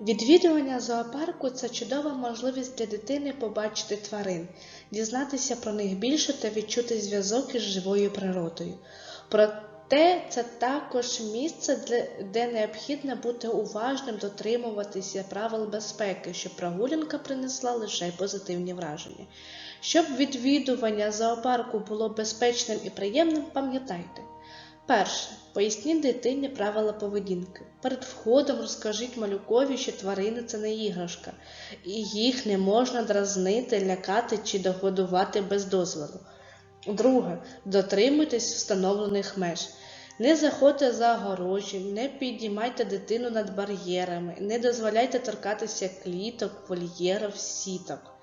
Відвідування зоопарку це чудова можливість для дитини побачити тварин, дізнатися про них більше та відчути зв'язок із живою природою. Проте це також місце, де необхідно бути уважним, дотримуватися правил безпеки, щоб прогулянка принесла лише позитивні враження. Щоб відвідування зоопарку було безпечним і приємним, пам'ятайте. Перше. Поясніть дитині правила поведінки. Перед входом розкажіть малюкові, що тварини це не іграшка, і їх не можна дразнити, лякати чи догодувати без дозволу. Друге. Дотримуйтесь встановлених меж. Не заходьте за огорожі, не підіймайте дитину над бар'єрами, не дозволяйте торкатися кліток, вольєрів, сіток.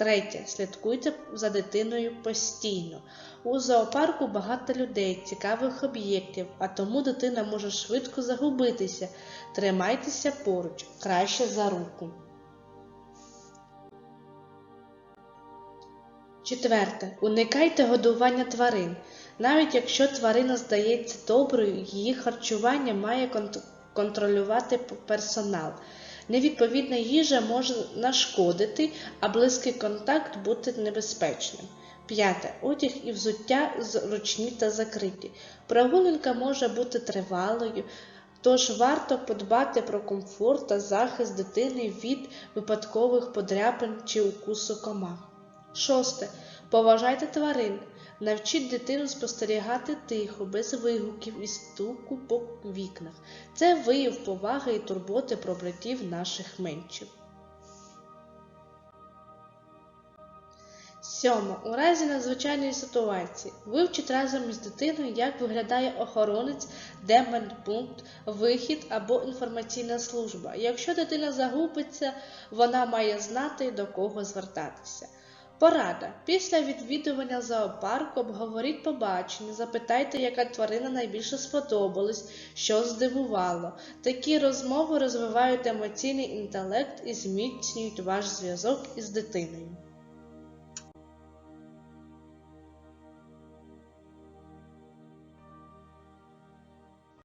Третє. Слідкуйте за дитиною постійно. У зоопарку багато людей, цікавих об'єктів, а тому дитина може швидко загубитися. Тримайтеся поруч, краще за руку. Четверте. Уникайте годування тварин. Навіть якщо тварина здається доброю, її харчування має контролювати персонал. Невідповідна їжа може нашкодити, а близький контакт бути небезпечним. П'яте. Одяг і взуття зручні та закриті. Прогулянка може бути тривалою, тож варто подбати про комфорт та захист дитини від випадкових подряпин чи укусу комах. Шосте. Поважайте тварин. Навчіть дитину спостерігати тихо, без вигуків і стуку по вікнах. Це вияв поваги і турботи про братів наших менших. Сьоме. У разі надзвичайної ситуації вивчіть разом із дитиною, як виглядає охоронець, де медпункт, вихід або інформаційна служба. Якщо дитина загубиться, вона має знати, до кого звертатися. Порада. Після відвідування зоопарку обговоріть побачення, запитайте, яка тварина найбільше сподобалась, що здивувало. Такі розмови розвивають емоційний інтелект і зміцнюють ваш зв'язок із дитиною.